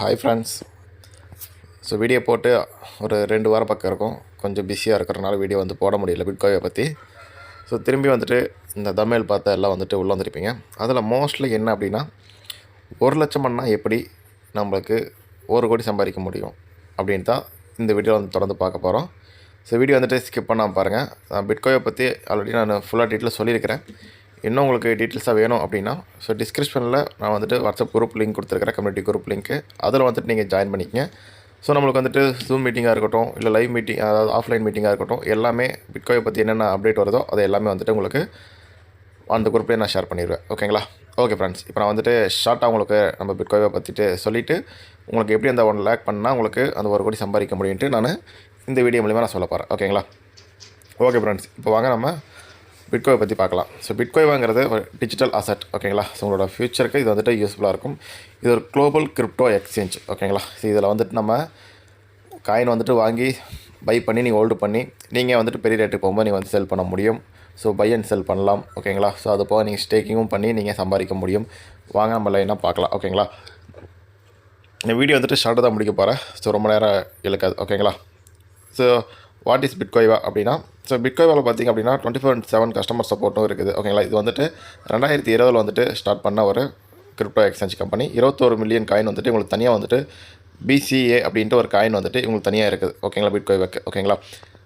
Hi friends so video போட்டு ஒரு ரெண்டு வாரம் பக்கம் இருக்கும். கொஞ்சம் பிஸியாக இருக்கிறனால வீடியோ வந்து போட முடியல பிட்காயை பற்றி ஸோ திரும்பி வந்துட்டு இந்த தமிழ் பார்த்த எல்லாம் வந்துட்டு உள்ளே வந்திருப்பீங்க. அதில் மோஸ்ட்லி என்ன அப்படின்னா ஒரு லட்சம் பண்ணால் எப்படி நம்மளுக்கு ஒரு கோடி சம்பாதிக்க முடியும் அப்படின்னு தான் இந்த வீடியோ வந்து தொடர்ந்து பார்க்க போகிறோம் ஸோ வீடியோ வந்துட்டு ஸ்கிப் பண்ணாமல் பாருங்கள் நான் பிட்காயை பற்றி ஆல்ரெடி நான் ஃபுல்லாக டீட்டெயில் சொல்லியிருக்கிறேன். இன்னும் உங்களுக்கு டீட்டெயில்ஸாக வேணும் அப்படின்னா ஸோ டிஸ்கிரிப்ஷனில் நான் வந்துட்டு வாட்ஸ்அப் குரூப் லிங்க் கொடுத்துருக்கிறேன் கம்யூனிட்டி குரூப் லிங்க்கு அதில் வந்துட்டு நீங்கள் ஜாயின் பண்ணிக்கங்க. ஸோ நம்மளுக்கு வந்துட்டு ஜூம் மீட்டிங்காக இருக்கட்டும் இல்லை லைவ் மீட்டிங் அதாவது ஆஃப்லைன் மீட்டிங்காக இருக்கட்டும் எல்லாமே பிட்காயை பற்றி என்னென்ன அப்டேட் வருதோ அது எல்லாமே வந்துட்டு உங்களுக்கு அந்த குரூப்லேயே நான் ஷேர் பண்ணிடுவேன். ஓகேங்களா ஓகே ஃப்ரெண்ட்ஸ் இப்போ நான் வந்துட்டு ஷார்ட்டாக உங்களுக்கு நம்ம பிட்காயை பற்றிட்டு சொல்லிவிட்டு உங்களுக்கு எப்படி அந்த ஒன் லேக் பண்ணால் உங்களுக்கு அந்த ஒரு கோடி சம்பாதிக்க முடியும்ட்டு நான் இந்த வீடியோ மூலிமா நான் சொல்ல போகிறேன் ஓகேங்களா ஓகே ஃப்ரெண்ட்ஸ் இப்போ வாங்க நம்ம பிட்கோயை பற்றி பார்க்கலாம். ஸோ பிட்கோய்வாங்கிறது ஒரு டிஜிட்டல் அசட் ஓகேங்களா ஸோ உங்களோட ஃப்யூச்சருக்கு இது வந்துட்டு யூஸ்ஃபுல்லாக இருக்கும். இது ஒரு குளோபல் கிரிப்டோ எக்ஸ்சேஞ்ச் ஓகேங்களா ஸோ இதில் வந்துட்டு நம்ம காயின் வந்துட்டு வாங்கி பை பண்ணி நீங்கள் ஹோல்டு பண்ணி நீங்கள் வந்துட்டு பெரிய ரேட்டுக்கு போகும்போது நீங்கள் வந்து செல் பண்ண முடியும். ஸோ பை அண்ட் செல் பண்ணலாம் ஓகேங்களா ஸோ அது போக நீங்கள் ஸ்டேக்கிங்கும் பண்ணி நீங்கள் சம்பாதிக்க முடியும். வாங்க நம்ம லைனாக பார்க்கலாம் ஓகேங்களா இந்த வீடியோ வந்துட்டு ஷார்ட்டாக தான் முடிக்க போகிறேன் ஸோ ரொம்ப நேரம் இழுக்காது ஓகேங்களா ஸோ வாட் இஸ் பிட்கோய்வா அப்படின்னா ஸோ பிட்கோய்வாவில் பார்த்தீங்க அப்படின்னா டுவெண்ட்டி ஃபோர் செவன் கஸ்டமர் சப்போர்ட்டும் இருக்குது. ஓகேங்களா இது வந்துட்டு ரெண்டாயிரத்தி இருபதில் வந்துட்டு ஸ்டார்ட் பண்ண ஒரு கிரிப்டோ எக்ஸ்சேஞ்ச் கம்பெனி இருபத்தோரு மில்லியன் காயின் வந்துட்டு உங்களுக்கு தனியாக வந்துட்டு பிசிஏ அப்படின்ட்டு ஒரு காயின் வந்துட்டு உங்களுக்கு தனியாக இருக்குது. ஓகேங்களா பிட்கோய்வாக்கு ஓகேங்களா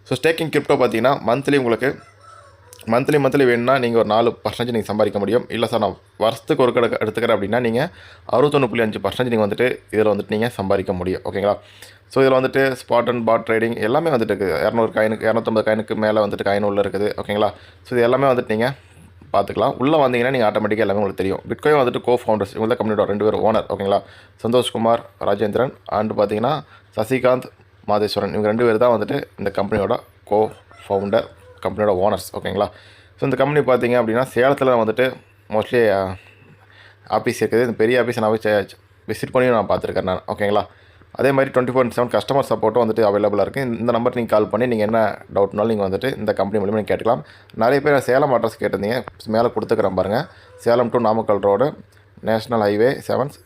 ஸோ ஸ்டேக்கிங் கிரிப்டோ பார்த்தீங்கன்னா மந்த்லி உங்களுக்கு மந்த்லி மந்த்லி வேணும்னா நீங்கள் ஒரு நாலு பர்சன்டேஜ் நீங்கள் சம்பாதிக்க முடியும். இல்லை சார் நான் வருஷத்துக்கு ஒரு கடை எடுத்துக்கிறேன் அப்படின்னா நீங்கள் அறுபத்தொன்று புள்ளி அஞ்சு பர்சன்டேஜ் நீங்கள் வந்துட்டு இதில் வந்துட்டு நீங்கள் சம்பாதிக்க முடியும். ஓகேங்களா ஸோ இதில் வந்துட்டு ஸ்பாட் அண்ட் பாட் ட்ரேடிங் எல்லாமே வந்துட்டு இருக்குது. இரநூறு காயினுக்கு இரநூத்தம்பது காயினுக்கு மேலே வந்துட்டு காயின் உள்ளே இருக்குது. ஓகேங்களா ஸோ இது எல்லாமே வந்துட்டு நீங்கள் பார்த்துக்கலாம் உள்ளே வந்தீங்கன்னா நீங்கள் ஆட்டோமேட்டிக்காக எல்லாமே உங்களுக்கு தெரியும். பிட்காயின் வந்துட்டு கோ ஃபவுண்டர்ஸ் இவங்க தான் கம்பெனியோட ரெண்டு பேர் ஓனர் ஓகேங்களா சந்தோஷ்குமார் ராஜேந்திரன் அண்ட் பார்த்தீங்கன்னா சசிகாந்த் மாதேஸ்வரன். இவங்க ரெண்டு பேர் தான் வந்துட்டு இந்த கம்பெனியோட கோ ஃபவுண்டர் கம்பெனியோட ஓனர்ஸ் ஓகேங்களா ஸோ இந்த கம்பெனி பார்த்தீங்க அப்படின்னா சேலத்தில் வந்துட்டு மோஸ்ட்லி ஆஃபீஸ் இருக்குது. இந்த பெரிய ஆஃபீஸ் நான் போய் விசிட் பண்ணி நான் பார்த்துருக்கேன் நான் ஓகேங்களா அதே மாதிரி டுவெண்ட்டி ஃபோர் செவன் கஸ்டமர் சப்போர்ட்டும் வந்துட்டு அவைலபிளாக இருக்குது இந்த நம்பர் நீங்கள் கால் பண்ணி நீங்கள் என்ன டவுட்னாலும் நீங்கள் வந்துட்டு இந்த கம்பெனி மூலிமா நீங்கள் கேட்டுக்கலாம். நிறைய பேர் சேலம் அட்ரஸ் கேட்டிருந்தீங்க. மேலே கொடுத்துக்கிறேன் பாருங்கள் Salem to Namakkal road national highway sevens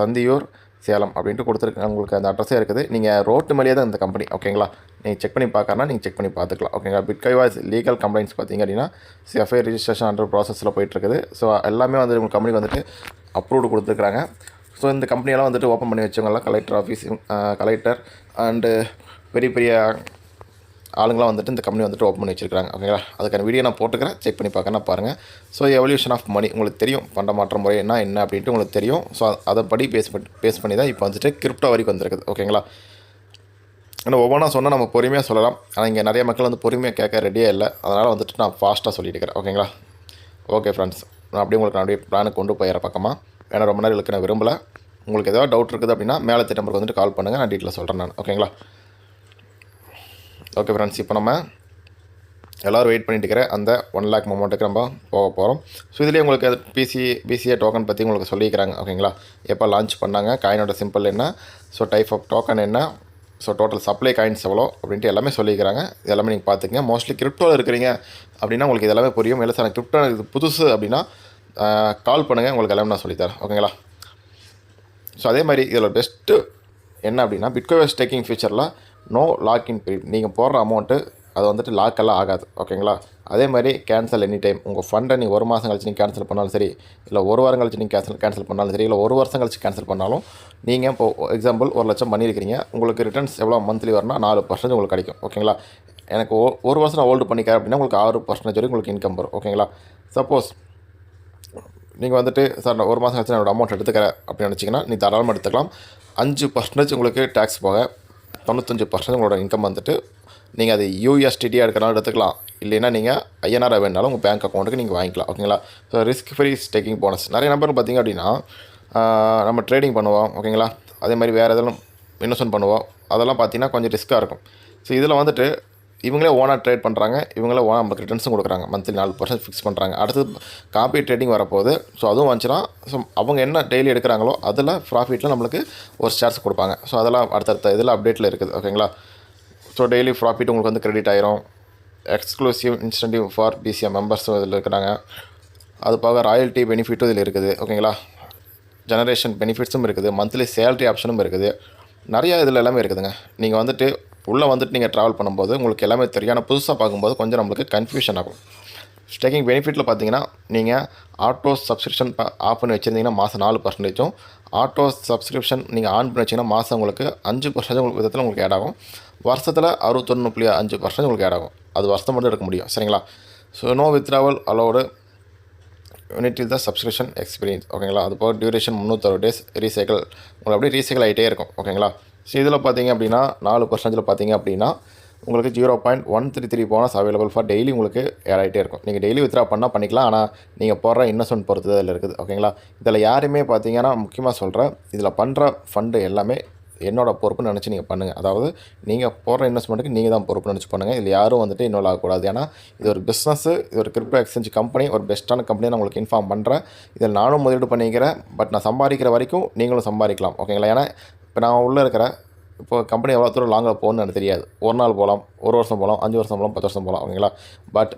Santhiyur Salem அப்படின்ட்டு கொடுத்துருக்கு உங்களுக்கு அந்த அட்ரஸே இருக்குது. நீங்கள் ரோட்டு மேலேயே தான் இந்த கம்பெனி ஓகேங்களா நீங்கள் செக் பண்ணி பார்க்கறனா நீங்கள் செக் பண்ணி பார்த்துக்கலாம் ஓகேங்களா பிட்கைவாஸ் லீகல் கம்ப்ளைண்ட்ஸ் பார்த்தீங்க அப்படின்னா எஃப்ஐ ரிஜிஸ்ட்ரேஷன் அண்டர் ப்ராசஸில் போயிட்டுருக்குது ஸோ எல்லாமே வந்து உங்கள் கம்பெனி வந்துட்டு அப்ரூவ்டு கொடுத்துருக்குறாங்க. ஸோ இந்த கம்பெனியெல்லாம் வந்துட்டு ஓப்பன் பண்ணி வச்சவங்கெல்லாம் கலெக்டர் ஆஃபீஸ் கலெக்டர் அண்டு பெரிய பெரிய ஆளுங்களாம் வந்துட்டு இந்த கம்பெனி வந்துட்டு ஓப்பன் பண்ணி வச்சிருக்காங்க ஓகேங்களா அதுக்கான வீடியோ நான் போட்டுக்கிறேன். செக் பண்ணி பார்க்கணும் பாருங்கள் ஸோ எவல்யூஷன் ஆஃப் மணி உங்களுக்கு தெரியும். பண்ட மாற்ற முறை என்ன என்ன அப்படின்ட்டு உங்களுக்கு தெரியும். ஸோ அதை படி பேஸ் பண்ணி பேஸ் பண்ணி தான் இப்போ வந்துட்டு கிரிப்டோ வரைக்கும் வந்திருக்குது. ஓகேங்களா ஆனால் ஒவ்வொன்றா சொன்னால் நம்ம பொறுமையாக சொல்லலாம். ஆனால் இங்கே நிறைய மக்கள் வந்து பொறுமையாக கேட்க ரெடியாக இல்லை. அதனால் வந்துட்டு நான் ஃபாஸ்ட்டாக சொல்லிட்டு இருக்கிறேன் ஓகேங்களா ஓகே ஃப்ரெண்ட்ஸ் நான் அப்படியே உங்களுக்கு நான் அப்படியே பிளானுக்கு கொண்டு போயிடுற பக்கமாக ஏன்னா ரொம்ப நேரம் இழுக்க நான் விரும்பலை. உங்களுக்கு ஏதாவது டவுட் இருக்குது அப்படின்னா மேலே நம்பருக்கு வந்துட்டு கால் பண்ணுங்கள் நான் டீட்டெயில் சொல்கிறேன் நான். ஓகேங்களா ஓகே ஃப்ரெண்ட்ஸ் இப்போ நம்ம எல்லோரும் வெயிட் பண்ணிட்டு இருக்கிற அந்த ஒன் லேக் அமௌண்ட்டுக்கு நம்ம போக போகிறோம் ஸோ இதுலேயே உங்களுக்கு பிசி பிசிஏ டோக்கன் பற்றி உங்களுக்கு சொல்லியிருக்கிறாங்க. ஓகேங்களா எப்போ லான்ச் பண்ணாங்க? காயினோட சிம்பிள் என்ன? ஸோ டைப் ஆஃப் டோக்கன் என்ன? ஸோ டோட்டல் சப்ளை காயின்ஸ் எவ்வளோ? அப்படின்ட்டு எல்லாமே சொல்லிக்கிறாங்க இது எல்லாமே நீங்கள் பார்த்துக்கங்க. மோஸ்ட்லி கிரிப்டோவில் இருக்கிறீங்க அப்படின்னா உங்களுக்கு இதெல்லாமே புரியும். இல்லை சார் கிரிப்டோ இது புதுசு அப்படின்னா கால் பண்ணுங்கள் உங்களுக்கு எல்லாமே நான் சொல்லித்தரேன். ஓகேங்களா ஸோ அதே மாதிரி இதில் பெஸ்ட்டு என்ன அப்படின்னா பிட்கோ ஸ்டேக்கிங் ஃபியூச்சரில் நோ லாக்இன் பீரியட் நீங்கள் போடுற அமௌண்ட்டு அது வந்துட்டு லாக்கெல்லாம் ஆகாது. ஓகேங்களா அதே மாதிரி கேன்சல் எனி டைம் உங்கள் ஃபண்டை நீங்கள் ஒரு மாதம் கழிச்சு நீங்கள் கேன்சல் பண்ணாலும் சரி இல்லை ஒரு வாரம் கழிச்சு நீங்கள் கேன்சல் கேன்சல் பண்ணாலும் சரி இல்லை ஒரு வருஷம் கழிச்சு கேன்சல் பண்ணாலும் நீங்கள் இப்போ எக்ஸாம்பிள் ஒரு லட்சம் பண்ணியிருக்கிறீங்க. உங்களுக்கு ரிட்டர்ன்ஸ் எவ்வளோ மந்த்லி வரணும் நாலு பர்சன்டேஜ் உங்களுக்கு கிடைக்கும். ஓகேங்களா எனக்கு ஒரு வருஷம் நான் ஹோல்டு பண்ணிக்கிறேன் அப்படின்னா உங்களுக்கு ஆறு பர்சன்டேஜ் வரைக்கும் உங்களுக்கு இன்கம் வரும். ஓகேங்களா சப்போஸ் நீங்கள் வந்துட்டு சார் நான் ஒரு மாதம் கழிச்சு நான் அமௌண்ட் எடுத்துக்கிறேன் அப்படின்னு நினச்சிங்கன்னா நீ தாராளமாக எடுத்துக்கலாம். அஞ்சு பர்சன்டேஜ் உங்களுக்கு டேக்ஸ் போக தொண்ணூத்தஞ்சு பர்சன்டேஜ் உங்களோட இன்கம் வந்துட்டு நீங்கள் அது யூஎஸ்டிடியாக எடுக்கிறனாலும் எடுத்துக்கலாம். இல்லைன்னா நீங்கள் ஐஎன்ஆர் வேணாலும் உங்கள் பேங்க் அக்கௌண்ட்டுக்கு நீங்கள் வாங்கிக்கலாம் ஓகேங்களா so risk free staking bonus நிறைய நம்பர் பார்த்தீங்க அப்படின்னா நம்ம ட்ரேடிங் பண்ணுவோம் ஓகேங்களா அதே மாதிரி வேறு எதுவும் இன்வெஸ்ட்மெண்ட் பண்ணுவோம் அதெல்லாம் பார்த்தீங்கன்னா கொஞ்சம் ரிஸ்க்காக இருக்கும். ஸோ இதில் வந்துட்டு இவங்களே ஓனாக ட்ரேட் பண்ணுறாங்க இவங்களே ஓனாக நமக்கு ரிட்டர்ன்ஸும் கொடுக்குறாங்க. மந்த்லி நாலு பர்சன்ட் ஃபிக்ஸ் பண்ணுறாங்க அடுத்து காப்பி ட்ரேடிங் வரப்போகுது. ஸோ அதுவும் வந்துச்சுன்னா ஸோ அவங்க என்ன டெய்லி எடுக்கிறாங்களோ அதில் ப்ராஃபிட்டில் நம்மளுக்கு ஒரு ஷேர்ஸ் கொடுப்பாங்க. ஸோ அதெல்லாம் அடுத்தடுத்த இதில் அப்டேட்டில் இருக்குது. ஓகேங்களா ஸோ டெய்லி ப்ராஃபிட் உங்களுக்கு வந்து கிரெடிட் ஆயிரும். எக்ஸ்க்ளூசிவ் இன்ஸ்டன்டிவ் ஃபார் பிசிஎம் மெம்பர்ஸும் இதில் இருக்கிறாங்க. அது போக ராயல்ட்டி பெனிஃபிட்டும் இதில் இருக்குது. ஓகேங்களா ஜெனரேஷன் பெனிஃபிட்ஸும் இருக்குது. மந்த்லி சேலரி ஆப்ஷனும் இருக்குது. நிறையா இதில் எல்லாமே இருக்குதுங்க. நீங்கள் வந்துட்டு உள்ளே வந்துட்டு நீங்கள் ட்ராவல் பண்ணும்போது உங்களுக்கு எல்லாமே தெரியும். ஆனால் புதுசாக பார்க்கும்போது கொஞ்சம் நம்மளுக்கு கன்ஃபியூஷன் ஆகும். ஸ்டேக்கிங் பெனிஃபிட்டில் பார்த்தீங்கன்னா நீங்கள் ஆட்டோ சப்ஸ்கிரிப்ஷன் ஆஃப் பண்ணி வச்சுருந்தீங்கன்னா மாதம் நாலு பர்சன்டேஜும் ஆட்டோ சப்ஸ்கிரிப்ஷன் நீங்கள் ஆன் பண்ணி வச்சிங்கன்னா மாதம் உங்களுக்கு அஞ்சு பர்சன்டேஜ் உங்களுக்கு விதத்தில் உங்களுக்கு ஆட் ஆகும். வருஷத்தில் அறுபத்தொன்று புள்ளி அஞ்சு பர்சன்டேஜ் உங்களுக்கு ஆட் ஆகும். அது வருஷம் மட்டும் எடுக்க முடியும். சரிங்களா? So no withdrawal allowed until the subscription experience ஓகேங்களா அது போக டியூரேஷன் முந்நூற்றறு டேஸ் ரீசைக்கிள் உங்களுக்கு அப்படியே ரீசைக்கிள் ஆகிட்டே இருக்கும். ஓகேங்களா ஸோ இதில் பார்த்தீங்க அப்படின்னா நாலு பர்சன்டேஜில் பார்த்தீங்க அப்படின்னா உங்களுக்கு zero point one three three bonus available for daily உங்களுக்கு ஏட் ஆகிட்டே இருக்கும். நீங்கள் டெய்லி வித்ரா பண்ணால் பண்ணிக்கலாம் ஆனால் நீங்கள் போடுற இன்வெஸ்ட்மெண்ட் பொறுத்து தான் இதில் இருக்குது. ஓகேங்களா இதில் யாருமே பார்த்தீங்கன்னா முக்கியமாக சொல்கிறேன் இதில் பண்ணுற ஃபண்டு எல்லாமே என்னோடய பொறுப்புன்னு நினச்சி நீங்கள் பண்ணுங்கள் அதாவது நீங்கள் போடுற இன்வெஸ்ட்மெண்ட்டுக்கு நீங்கள் தான் பொறுப்பு நினச்சி பண்ணுங்கள் இதில் யாரும் வந்துட்டு இன்வால்வ் ஆகக்கூடாது. ஏன்னா இது ஒரு பிஸ்னஸ் இது ஒரு கிரிப்டோ எக்ஸ்சேஞ்ச் கம்பெனி ஒரு பெஸ்ட்டான கம்பெனி நான் உங்களுக்கு இன்ஃபார்ம் பண்ணுறேன் இதில் நானும் முதலீடு பண்ணிக்கிறேன் பட் நான் சம்பாதிக்கிற வரைக்கும் நீங்களும் சம்பாதிக்கலாம். ஓகேங்களா ஏன்னா இப்போ நான் உள்ளே இருக்கிற இப்போ கம்பெனி எவ்வளோ தூரம் லாங்கில் போகணும்னு எனக்கு தெரியாது. ஒரு நாள் போகலாம் ஒரு வருஷம் போகலாம் அஞ்சு வருஷம் போகலாம் பத்து வருஷம் போகலாம் ஓகேங்களா? பட்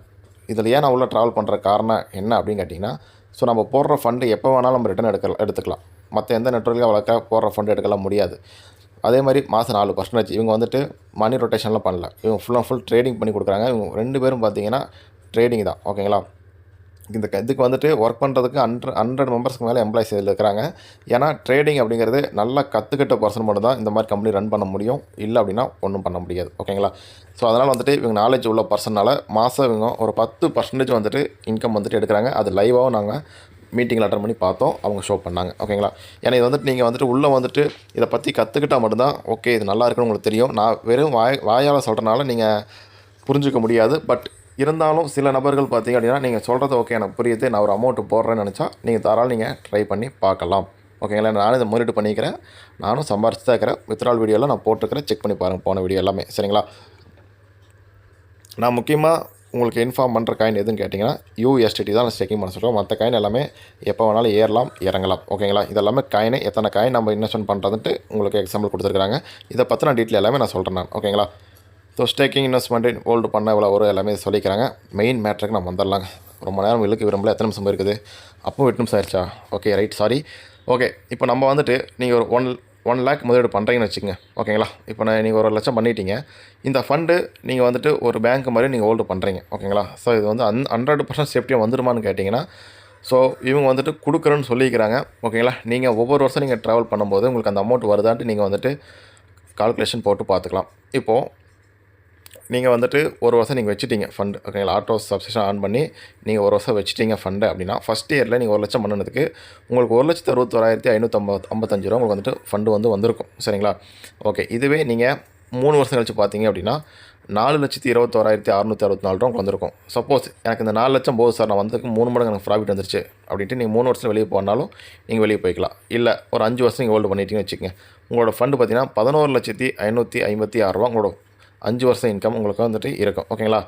இதில் ஏன் நான் உள்ளே ட்ராவல் பண்ணுற காரணம் என்ன அப்படின்னு கேட்டிங்கன்னா ஸோ நம்ம போடுற ஃபண்டு எப்போ வேணாலும் நம்ம ரிட்டர்ன் எடுக்கலாம் எடுத்துக்கலாம். மற்ற எந்த நெட்ஒர்க்கில் வளர்க்க போடுற ஃபண்டு எடுக்கலாம் முடியாது. அதே மாதிரி மாதம் நாலு பர்சன்டேஜ் இவங்க வந்துட்டு மணி ரொட்டேஷன்லாம் பண்ணல. இவங்க ஃபுல் அண்ட் ஃபுல் ட்ரேடிங் பண்ணி கொடுக்குறாங்க. இவங்க ரெண்டு பேரும் பார்த்தீங்கன்னா ட்ரேடிங் தான் ஓகேங்களா? இந்த க- இதுக்கு வந்துட்டு ஒர்க் பண்ணுறதுக்கு ஹண்ட்ரட் ஹண்ட்ரட் மெம்பர்ஸ்க்கு மேலே எம்ப்ளாயிஸ் இதில் இருக்கிறாங்க. ஏன்னா ட்ரேடிங் அப்படிங்கிறது நல்லா கற்றுக்கிட்ட பர்சன் மட்டும் தான் இந்த மாதிரி கம்பெனி ரன் பண்ண முடியும். இல்லை அப்படின்னா ஒன்றும் பண்ண முடியாது. ஓகேங்களா ஸோ அதனால் வந்துட்டு இவங்க நாலேஜ் உள்ள பர்சனால் மாதம் இவங்க ஒரு பத்து பர்சன்டேஜ் வந்துட்டு இன்கம் வந்துட்டு எடுக்கிறாங்க. அது லைவாகவும் நாங்கள் மீட்டிங்கில் அட்டன் பண்ணி பார்த்தோம். அவங்க ஷோ பண்ணாங்க. ஓகேங்களா ஏன்னா இது வந்துட்டு நீங்கள் வந்துட்டு உள்ளே வந்துட்டு இதை பற்றி கற்றுக்கிட்டால் மட்டும்தான் ஓகே இது நல்லா இருக்குன்னு உங்களுக்கு தெரியும். நான் வெறும் வாய் வாயால் சொல்கிறனால நீங்கள் புரிஞ்சுக்க முடியாது. பட் இருந்தாலும் சில நபர்கள் பார்த்தீங்க அப்படின்னா நீங்கள் சொல்கிறது ஓகே எனக்கு புரியுது நான் ஒரு அமௌண்ட் போடுறேன்னு நினச்சா நீங்கள் தாராளம் நீங்கள் ட்ரை பண்ணி பார்க்கலாம். ஓகேங்களா நானும் இதை முதலீடு பண்ணிக்கிறேன். நானும் சம்பாரிச்சு தான் இருக்கிறேன் வித்ரால் வீடியோலாம் நான் போட்டிருக்கிறேன். செக் பண்ணி பாருங்கள் போன வீடியோ எல்லாமே. சரிங்களா? நான் முக்கியமாக உங்களுக்கு இன்ஃபார்ம் பண்ணுற காயின் எதுன்னு கேட்டிங்கன்னா யூஎஸ்டிடி தான் நான் செக்கிங் பண்ண சொல்கிறோம் மற்ற காயின் எல்லாமே எப்போ வேணாலும் ஏறலாம் இறங்கலாம். ஓகேங்களா இதெல்லாமே காயின் எத்தனை காயின் நம்ம இன்வெஸ்ட்மெண்ட் பண்ணுறதுன்ட்டு உங்களுக்கு எக்ஸாம்பிள் கொடுத்துருக்காங்க இதை பற்றின டீட்டெயில் எல்லாமே நான் சொல்கிறேன் நான். ஓகேங்களா ஸோ ஸ்டேக்கிங் இன்வெஸ்ட்மெண்ட் ஹோல்டு பண்ண இவ்வளோ வரும் எல்லாமே சொல்லிக்கிறாங்க. மெயின் மேட்ருக்கு நம்ம வந்துடலாங்க. ரொம்ப நேரம் இழுக்க விரும்பல. எத்தனை நிமிஷம் இருக்குது அப்பவும் எட்டு நிமிஷம் ஆயிடுச்சா? ஓகே ரைட் சாரி ஓகே இப்போ நம்ம வந்துட்டு நீங்கள் ஒரு ஒன் ஒன் லேக் முதலீடு பண்ணுறீங்கன்னு வச்சுக்கோங்க. ஓகேங்களா இப்போ நான் நீங்கள் ஒரு லட்சம் பண்ணிட்டீங்க. இந்த ஃபண்டு நீங்கள் வந்துட்டு ஒரு பேங்க் மாதிரி நீங்கள் ஹோல்டு பண்ணுறீங்க ஓகேங்களா ஸோ இது வந்து அன் ஹண்ட்ரட் பர்சன்ட் சேஃப்டியாக வந்துருமான்னு கேட்டிங்கன்னா ஸோ இவங்க வந்துட்டு கொடுக்குறேன்னு சொல்லிக்கிறாங்க. ஓகேங்களா நீங்கள் ஒவ்வொரு வருஷம் நீங்கள் ட்ராவல் பண்ணும்போது உங்களுக்கு அந்த அமௌண்ட் வருதான்ட்டு நீங்கள் வந்துட்டு கால்குலேஷன் போட்டு பார்த்துக்கலாம். இப்போது நீங்கள் வந்துட்டு ஒரு வருஷம் நீங்கள் வச்சுட்டீங்க ஃபண்டு ஓகேங்களா? ஆட்டோ சப்ஸ்கிரிப்ஷன் ஆன் பண்ணி நீங்கள் ஒரு வருஷம் வச்சுட்டீங்க ஃபண்டு அப்படின்னா ஃபஸ்ட் இயரில் நீங்கள் ஒரு லட்சம் பண்ணதுக்கு உங்களுக்கு ஒரு லட்சத்து அறுபத்தோராயிரத்தி ஐநூற்றம்பது ஐம்பத்தஞ்சு ரூபா உங்களுக்கு வந்துட்டு ஃபண்டு வந்து வந்திருக்கும். சரிங்களா? ஓகே இதுவே நீங்கள் மூணு வருஷம் கழிச்சு பார்த்தீங்க அப்படின்னா நாலு லட்சத்தி இருபத்தோராயிரத்தி அறுநூற்றி அறுபத்தி நாலு ரூபா உங்களுக்கு வந்திருக்கும். சப்போஸ் எனக்கு இந்த நாலு லட்சம் போது சார் நான் வந்ததுக்கு மூணு மடங்கு எனக்கு ப்ராஃபிட் வந்துருச்சு அப்படின்ட்டு நீங்கள் மூணு வருஷம் வெளியே போனாலும் நீங்கள் வெளியே போய்க்கலாம். இல்லை ஒரு அஞ்சு வருஷம் நீங்கள் ஹோல்டு பண்ணிட்டீங்கன்னு வச்சுக்கோங்க. உங்களோட ஃபண்டு பார்த்தீங்கன்னா பதினோரு லட்சத்தி ஐநூற்றி ஐம்பத்தி ஆறுரூவா உங்களோட அஞ்சு வருஷம் இன்கம் உங்களுக்கு வந்துட்டு இருக்கும். ஓகேங்களா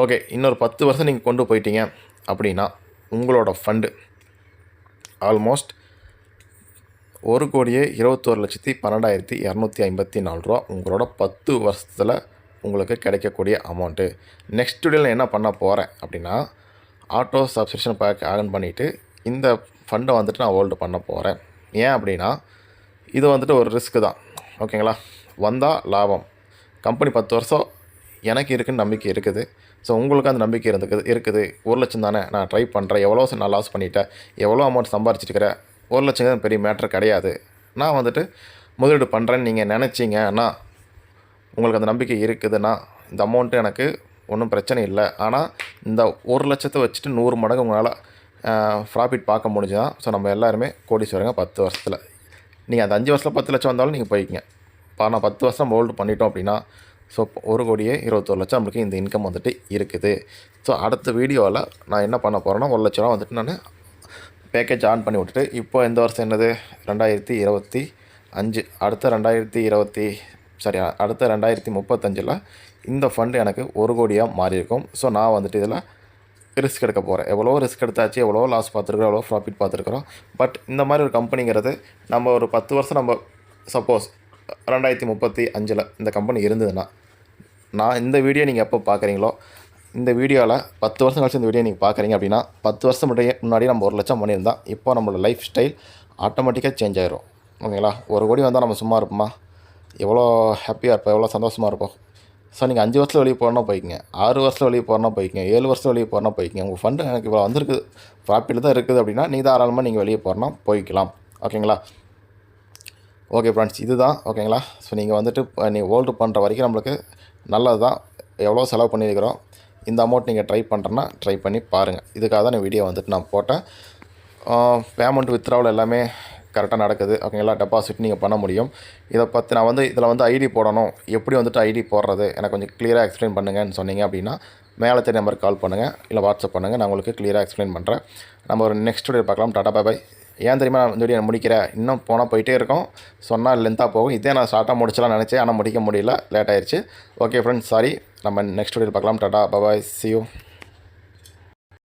ஓகே இன்னொரு பத்து வருஷம் நீங்கள் கொண்டு போயிட்டீங்க அப்படின்னா உங்களோட ஃபண்டு ஆல்மோஸ்ட் ஒரு கோடியே இருபத்தோரு லட்சத்தி பன்னெண்டாயிரத்தி இரநூத்தி ஐம்பத்தி நாலு ரூபா உங்களோட பத்து வருஷத்தில் உங்களுக்கு கிடைக்கக்கூடிய அமௌண்ட்டு நெக்ஸ்ட் வீடியோவில் என்ன பண்ண போகிறேன் அப்படின்னா ஆட்டோ சப்ஸ்கிரிப்ஷன் பேக் ஆன் பண்ணிவிட்டு இந்த ஃபண்டை வந்துட்டு நான் ஹோல்டு பண்ண போகிறேன் ஏன் அப்படின்னா இது வந்துட்டு ஒரு ரிஸ்க்கு தான். ஓகேங்களா வந்தால் லாபம். கம்பெனி பத்து வருஷம் எனக்கு இருக்குன்னு நம்பிக்கை இருக்குது. ஸோ உங்களுக்கு அந்த நம்பிக்கை இருந்துக்குது இருக்குது. ஒரு லட்சம் தானே நான் ட்ரை பண்ணுறேன் எவ்வளோ நான் லாஸ் பண்ணிட்டேன். எவ்வளோ அமௌண்ட் சம்பாரிச்சிருக்கிறேன் ஒரு லட்சம் பெரிய மேட்ரு கிடையாது. நான் வந்துட்டு முதலீடு பண்ணுறேன்னு நீங்கள் நினச்சிங்கன்னா உங்களுக்கு அந்த நம்பிக்கை இருக்குதுன்னா இந்த அமௌண்ட்டு எனக்கு ஒன்றும் பிரச்சனை இல்லை. ஆனால் இந்த ஒரு லட்சத்தை வச்சுட்டு நூறு மடங்கு உங்களால் ப்ராஃபிட் பார்க்க முடிஞ்சுதான் ஸோ நம்ம எல்லாருமே கோடீஸ்வரங்க பத்து வருஷத்தில். நீங்கள் அந்த அஞ்சு வருஷத்தில் பத்து லட்சம் வந்தாலும் நீங்கள் போய்க்கிங்க. இப்போ நான் பத்து வருஷம் ஹோல்டு பண்ணிட்டோம் அப்படின்னா ஸோ ஒரு கோடியே இருபத்தொரு லட்சம் நம்மளுக்கு இந்த இன்கம் வந்துட்டு இருக்குது. ஸோ அடுத்த வீடியோவில் நான் என்ன பண்ண போகிறேன்னா ஒரு லட்ச ரூபா வந்துட்டு நான் பேக்கேஜ் ஆன் பண்ணி விட்டுட்டு இப்போ இந்த வருஷம் என்னது? ரெண்டாயிரத்தி இருபத்தி அஞ்சு. அடுத்த ரெண்டாயிரத்தி இருபத்தி சாரி அடுத்த ரெண்டாயிரத்தி முப்பத்தஞ்சில் இந்த ஃபண்டு எனக்கு ஒரு கோடியாக மாறியிருக்கும் ஸோ நான் வந்துட்டு இதில் ரிஸ்க் எடுக்க போகிறேன் எவ்வளோ ரிஸ்க் எடுத்தாச்சு எவ்வளோ லாஸ் பார்த்துருக்குறோம் எவ்வளோ ப்ராஃபிட் பார்த்துருக்குறோம். பட் இந்த மாதிரி ஒரு கம்பெனிங்கிறது நம்ம ஒரு பத்து வருஷம் நம்ம சப்போஸ் ரெண்டாயிரத்தி முப்பத்தி அஞ்சில் இந்த கம்பெனி இருந்ததுன்னா நான் இந்த வீடியோ நீங்கள் எப்போ பார்க்குறீங்களோ இந்த வீடியோவில் பத்து வருஷம் கழிச்சு இந்த வீடியோ நீங்கள் பார்க்குறீங்க அப்படின்னா பத்து வருஷம் முன்னாடி முன்னாடி நம்ம ஒரு லட்சம் பண்ணியிருந்தா இப்போ நம்மளோட லைஃப் ஸ்டைல் ஆட்டோமேட்டிக்காக சேஞ்ச் ஆயிரும். ஓகேங்களா? ஒரு கோடி வந்தால் நம்ம சும்மா இருப்போமா? எவ்வளோ ஹாப்பியாக இருப்போம் எவ்வளோ சந்தோஷமாக இருப்போம்? ஸோ நீங்கள் அஞ்சு வருஷத்தில் வெளியே போகிறனா போய்க்குங்க. ஆறு வருஷத்தில் வெளியே போகிறனா போய்க்குங்க. ஏழு வருஷத்தில் வெளியே போகிறனா போய்க்குங்க. உங்கள் ஃபண்டு எனக்கு இவ்வளோ வந்திருக்கு ப்ராஃபிட்டில் தான் இருக்குது அப்படின்னா நீங்கள் தாராளமாக நீங்கள் வெளியே போகிறனா போய்க்கலாம். ஓகேங்களா? ஓகே ஃப்ரெண்ட்ஸ் இதுதான் ஓகேங்களா ஸோ நீங்கள் வந்துட்டு இப்போ நீ ஹோல்டு பண்ணுற வரைக்கும் நம்மளுக்கு நல்லது தான் எவ்வளோ செலவு பண்ணியிருக்கிறோம் இந்த அமௌண்ட் நீங்கள் ட்ரை பண்ணுறேன்னா ட்ரை பண்ணி பாருங்கள் இதுக்காக தான் நான் வீடியோ வந்துட்டு நான் போட்டேன். பேமெண்ட் வித்ராவல் எல்லாமே கரெக்டாக நடக்குது ஓகேங்களா டெபாசிட் நீங்கள் பண்ண முடியும். இதை பற்றி நான் வந்து இதில் வந்து ஐடி போடணும். எப்படி வந்துட்டு ஐடி போடுறது? எனக்கு கொஞ்சம் க்ளியராக எக்ஸ்பிளைன் பண்ணுங்கன்னு சொன்னீங்க அப்படின்னா மேலே தெரிய நம்பருக்கு கால் பண்ணுங்கள் இல்லை வாட்ஸ்அப் பண்ணுங்கள் நான் உங்களுக்கு க்ளியராக எக்ஸ்பிளைன் பண்ணுறேன் நம்ம ஒரு நெக்ஸ்ட் வீடியோ பார்க்கலாம். டாடா பை பாய் ஏன் தெரியுமா நான் இந்த வீடியோ முடிக்கிறேன் இன்னும் போனால் போயிட்டே இருக்கும். சொன்னால் லென்த்தாக போகும். இதே நான் ஷார்ட்டாக முடிச்சலாம் நினச்சேன். ஆனால் முடிக்க முடியல. லேட் ஆயிடுச்சு ஓகே ஃப்ரெண்ட்ஸ் சாரி நம்ம நெக்ஸ்ட் வீடியோ பார்க்கலாம். Tata bye bye see you